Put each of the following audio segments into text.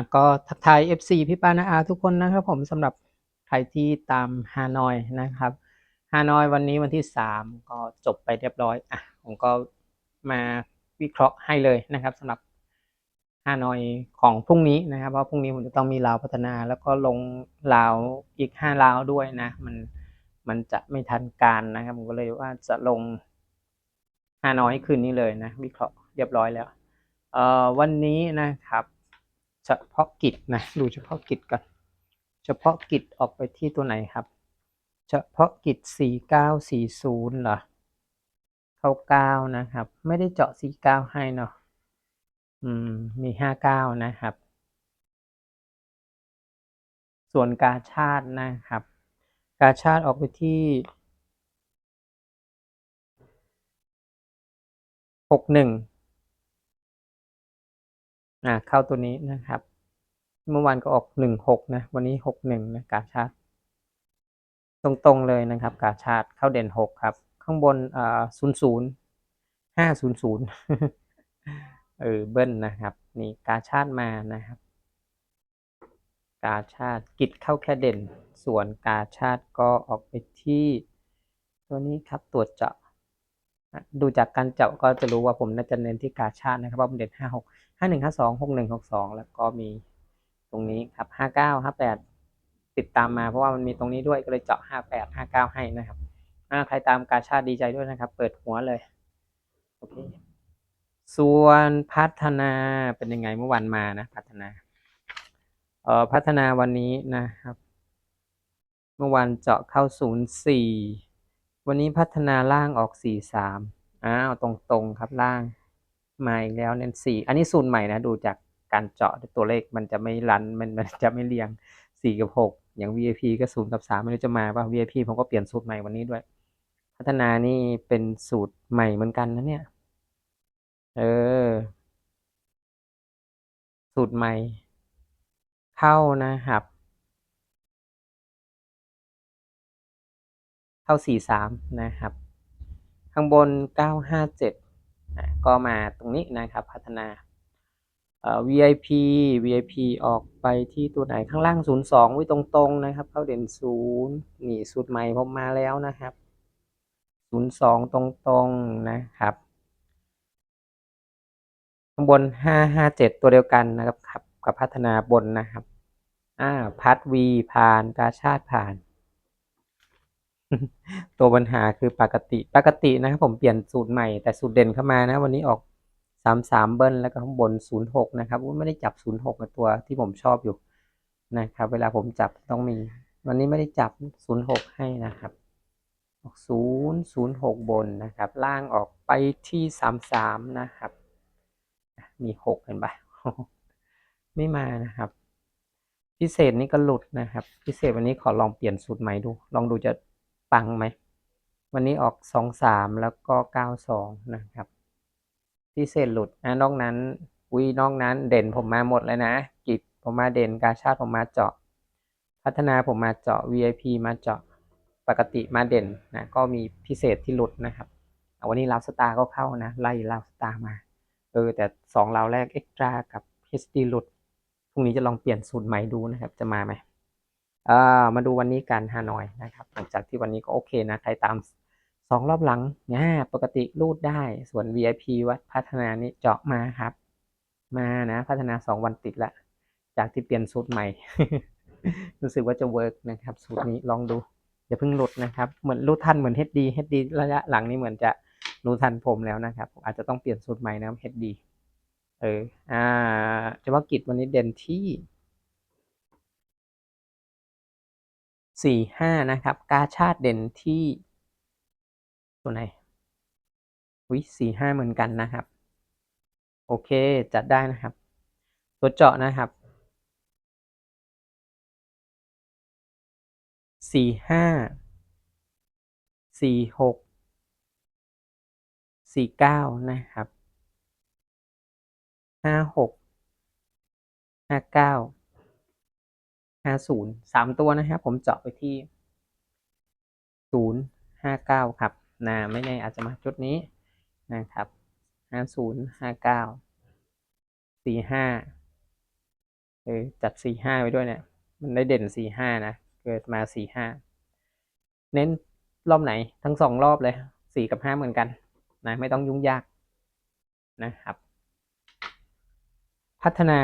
ะก็ทักทาย FC พี่ป้านาอาทุกคนนะครับผมสำหรับใครที่ตามฮานอยนะครับฮานอยวันนี้วันที่ 3 ก็จบไปเรียบร้อยอะผมก็มาวิเคราะห์ให้เลยนะครับสำหรับฮานอยของพรุ่งนี้นะครับเพราะพรุ่งนี้ผมจะต้องมีลาวพัฒนา แล้วก็ลงลาวอีก5ลาวด้วยนะ มันมันจะไม่ทันการนะครับ ผมก็เลยว่าจะลงฮานอยคืนนี้เลยนะ วิเคราะห์เรียบร้อยแล้วเอ่อวันนี้นะครับ เฉพาะกิจนะดูเฉพาะกิจก่อนเฉพาะกิจออกไปที่ตัวไหนครับ เฉพาะกิจสี่เก้าสี่ศูนย์เหรอเข้าเก้านะครับ ไม่ได้เจาะสี่เก้าให้เนาะอืมมีห้าเก้านะครับ ส่วนกาชาตินะครับ กาชาติออกไปที่หกหนึ่ง อ่าเข้าตัวนี้นะครับ เมื่อวานก็ออกหนึ่งหกนะวันนี้หกหนึ่งนะกาชาติตรงๆเลยนะครับ กาชาติเข้าเด่นหกครับ ข้างบนอ่าศูนย์ศูนย์ห้าศูนย์ศูนย์เออเบิ้ลนะครับ นี่กาชาติมานะครับ กาชาติกิจเข้าแค่เด่น ส่วนกาชาติก็ออกไปที่ ตัวนี้ครับตรวจเจาะอะดูจากการเจาะก็จะรู้ว่าผมน่าจะเน้นที่กาชาตินะครับว่าผมเด่นห้าหก ห้าหนึ่งห้าสองหกหนึ่งหกสองแล้วก็มีตรงนี้ครับห้าเก้าห้าแปดติดตามมาเพราะว่ามันมีตรงนี้ด้วยก็เลยเจาะห้าแปดห้าเก้าให้นะครับอ่าใครตามกาชาดีใจด้วยนะครับ เปิดหัวเลยโอเคส่วนพัฒนาเป็นยังไงเมื่อวานมานะ พัฒนาเอ่อพัฒนาวันนี้นะครับ เมื่อวานเจาะเข้าศูนย์สี่วันนี้พัฒนาล่างออกสี่สามอ้าวตรงๆครับล่าง มาอีกแล้วเน้นสี่อันนี้สูตรใหม่นะดูจากการเจาะตัวเลขมันจะไม่รันมันมันจะไม่เรียงสี่กับหกอย่าง VIP ก็ศูนย์กับสามไม่รู้จะมาป่ะ VIP ผมก็เปลี่ยนสูตรใหม่วันนี้ด้วย พัฒนานี่เป็นสูตรใหม่เหมือนกันนะเนี่ย เออ สูตรใหม่ เข้านะครับเข้าสี่สามนะครับ ข้างบนเก้าห้าเจ็ด ก็มาตรงนี้นะครับพัฒนา VIP VIP ออกไปที่ตัวไหนข้างล่าง 02 ไว้ตรงๆนะครับ เข้าเด่น 0 นี่สูตรใหม่ผมมาแล้วนะครับ 02 ตรงๆนะครับ ข้างบน 557 ตัวเดียวกันนะครับครับกับพัฒนาบนนะครับ อ่า พัดวีผ่านกาชาติผ่าน ตัวปัญหาคือปกติปกตินะครับผมเปลี่ยนสูตรใหม่แต่สูตรเด่นเข้ามานะ วันนี้ออกสามสามเบิ้ลแล้วก็ข้างบนศูนย์หกนะครับไม่ได้จับศูนย์หกตัวที่ผมชอบอยู่นะครับ เวลาผมจับต้องมี วันนี้ไม่ได้จับศูนย์หกให้นะครับออกศูนย์ศูนย์หกบนนะครับ ล่างออกไปที่สามสามนะครับ มีหกเห็นปะไม่มานะครับ พิเศษนี่ก็หลุดนะครับ พิเศษวันนี้ขอลองเปลี่ยนสูตรใหม่ดู ลองดูจะ ปังไหม วันนี้ออกสองสามแล้วก็เก้าสองนะครับพิเศษหลุดนะนอกนั้นอุ้ยนอกนั้นเด่นผมมาหมดเลยนะ กิจผมมาเด่นกาชาติผมมาเจาะ พัฒนาผมมาเจาะ VIP มาเจาะปกติมาเด่นนะก็มีพิเศษที่หลุดนะครับวันนี้ลาวสตาร์ก็เข้านะ ไล่ลาวสตาร์มาเออแต่สองลาวแรกเอ็กตร้ากับ HD หลุดพรุ่งนี้จะลองเปลี่ยนสูตรใหม่ดูนะครับ จะมาไหม มาดูวันนี้กันฮานอยนะครับ หลังจากที่วันนี้ก็โอเคนะ ใครตามสองรอบหลังเนี่ยปกติรูดได้ส่วน VIP วัดพัฒนานี่เจาะมาครับ มานะ พัฒนาสองวันติดละ จากที่เปลี่ยนสูตรใหม่ รู้สึกว่าจะเวิร์กนะครับ สูตรนี้ลองดู อย่าเพิ่งหลุดนะครับ เหมือนรู้ทันเหมือน HD HD ระยะหลังนี่เหมือนจะรู้ทันผมแล้วนะครับผมอาจจะต้องเปลี่ยนสูตรใหม่นะครับ HD เออ อ่าเฉพาะกิจวันนี้เด่นที่ สี่ห้านะครับ กาชาติเด่นที่ตัวไหนวิสี่ห้าเหมือนกันนะครับ โอเค จัดได้นะครับ ตัวเจาะนะครับสี่ห้าสี่หกสี่เก้านะครับห้าหกห้าเก้า ห้าศูนย์สามตัวนะครับ ผมเจาะไปที่ศูนย์ห้าเก้าครับนะไม่แน่อาจจะมาชุดนี้นะครับห้าศูนย์ห้าเก้าสี่ห้าเออจัดสี่ห้าไว้ด้วยเนี่ย มันได้เด่นสี่ห้านะ เกิดมาสี่ห้าเน้นรอบไหนทั้งสองรอบเลยสี่กับห้าเหมือนกันนะไม่ต้องยุ่งยากนะครับ พัฒนา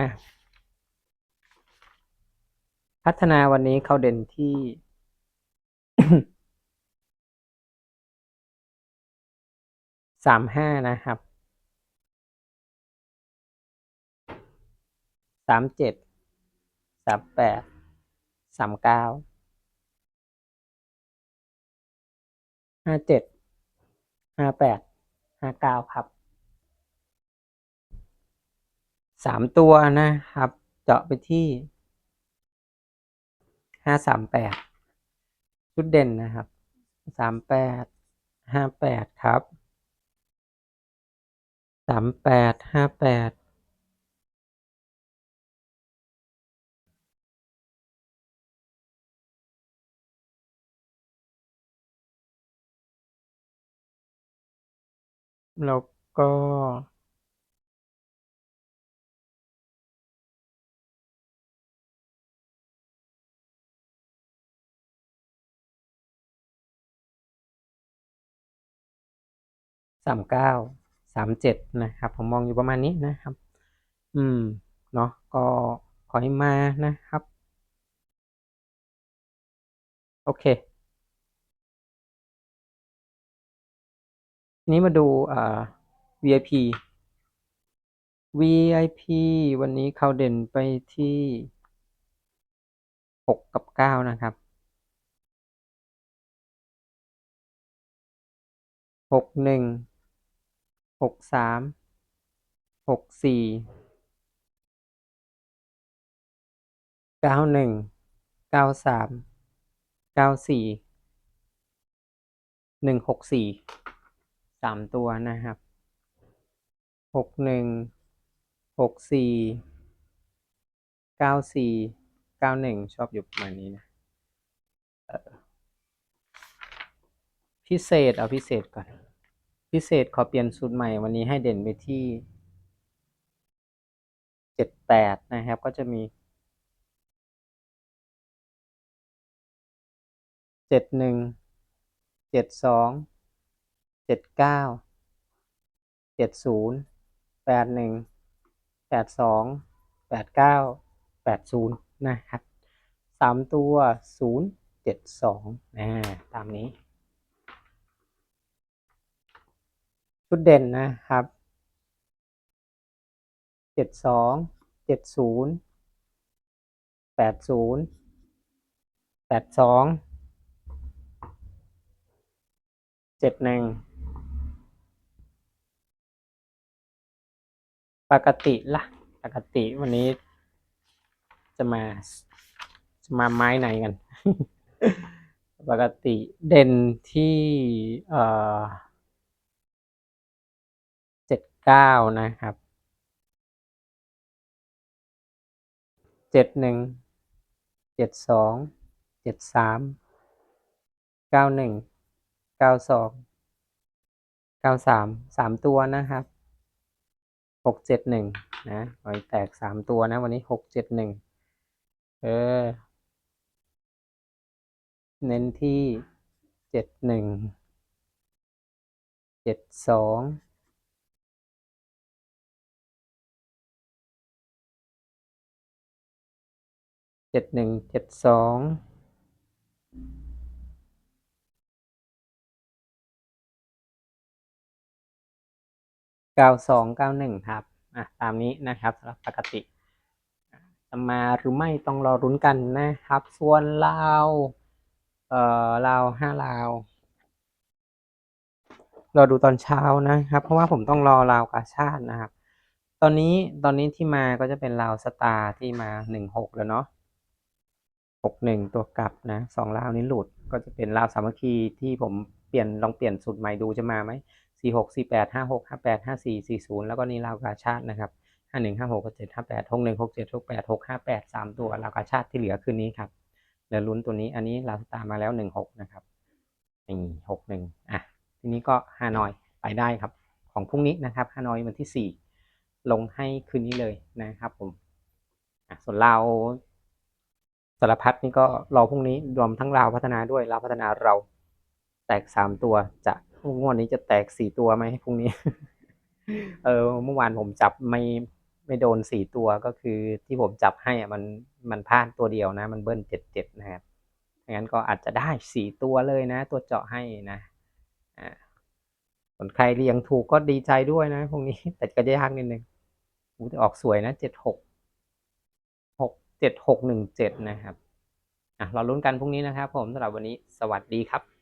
พัฒนาวันนี้เขาเด่นที่ สามห้านะครับสามเจ็ดสามแปดสามเก้าห้าเจ็ดห้าแปดห้าเก้าครับสามตัวนะครับ เจาะไปที่ ห้าสามแปดชุดเด่นนะครับสามแปดห้าแปดครับสามแปดห้าแปดแล้วก็ สามเก้าสามเจ็ดนะครับ ผมมองอยู่ประมาณนี้นะครับ อืม เนาะก็ขอให้มานะครับ โอเคทีนี้มาดูอ่า VIP VIP วันนี้เขาเด่นไปที่หกกับเก้านะครับหกหนึ่ง หกสามหกสี่เก้าหนึ่งเก้าสามเก้าสี่หนึ่งหกสี่สามตัวนะครับหกหนึ่งหกสี่เก้าสี่เก้าหนึ่งชอบอยู่ประมาณนี้นะพิเศษเอาพิเศษก่อน พิเศษขอเปลี่ยนสูตรใหม่วันนี้ให้เด่นไปที่เจ็ดแปดนะครับ ก็จะมีเจ็ดหนึ่งเจ็ดสองเจ็ดเก้าเจ็ดศูนย์แปดหนึ่งแปดสองแปดเก้าแปดศูนย์นะครับสามตัวศูนย์เจ็ดสองอ่าตามนี้ ชุดเด่นนะครับเจ็ดสองเจ็ดศูนย์แปดศูนย์แปดสองเจ็ดหนึ่งปกติละปกติวันนี้จะมาจะมาไม้ไหนกัน ปกติเด่นที่ เอ่อ เก้านะครับเจ็ดหนึ่งเจ็ดสองเจ็ดสามเก้าหนึ่งเก้าสองเก้าสามสามตัวนะครับหกเจ็ดหนึ่งนะหอยแตกสามตัวนะวันนี้หกเจ็ดหนึ่งเออ เน้นที่เจ็ดหนึ่งเจ็ดสอง จ็ดหนึ่งเจ็ดสองเก้าสองเก้าหนึ่งครับอะตามนี้นะครับสำหรับปกติจะมาหรือไม่ต้องรอรุ้นกันนะครับ ส่วนลาวเอ่อลาวห้าลาวรอดูตอนเช้านะครับ เพราะว่าผมต้องรอลาวกาชาตินะครับ ตอนนี้ตอนนี้ที่มาก็จะเป็นลาวสตาร์ที่มาหนึ่งหกแล้วเนาะ หกหนึ่งตัวกลับนะสองลาวนี้หลุดก็จะเป็นลาวสามัคคีที่ผมเปลี่ยนลองเปลี่ยนสูตรใหม่ดูจะมาไหมสี่หกสี่แปดห้าหกห้าแปดห้าสี่สี่ศูนย์แล้วก็นี่ลาวกาชาตินะครับห้าหนึ่งห้าหกเจ็ดห้าแปดหกหนึ่งหกเจ็ดหกแปดหกห้าแปดสามตัวลาวกาชาติที่เหลือคืนนี้ครับเหลือลุ้นตัวนี้อันนี้ลาวตาร์มาแล้วหนึ่งหกนะครับนี่หกหนึ่งอะทีนี้ก็ฮานอยไปได้ครับ ของพรุ่งนี้นะครับฮานอยวันที่สี่ลงให้คืนนี้เลยนะครับผมส่วนลาว สารพัดนี่ก็รอพรุ่งนี้รวมทั้งลาวพัฒนาด้วยลาวพัฒนาเรา แตกสามตัวจะงวดนี้จะแตกสี่ตัวไหมพรุ่งนี้ เออเมื่อวานผมจับไม่ไม่โดนสี่ตัวก็คือที่ผมจับให้อะมันมันพลาดตัวเดียวนะ มันเบิ้ลเจ็ดเจ็ดนะครับงั้นก็อาจจะได้สี่ตัวเลยนะ ตัวเจาะให้นะอ่าส่วนใครเรียงถูกก็ดีใจด้วยนะพวกนี้แต่ก็จะยากนิดนึงโอ้ออกสวยนะเจ็ดหก หกเจ็ดหกหนึ่งเจ็ดนะครับอะเราลุ้นกันพรุ่งนี้นะครับผมสำหรับวันนี้สวัสดีครับ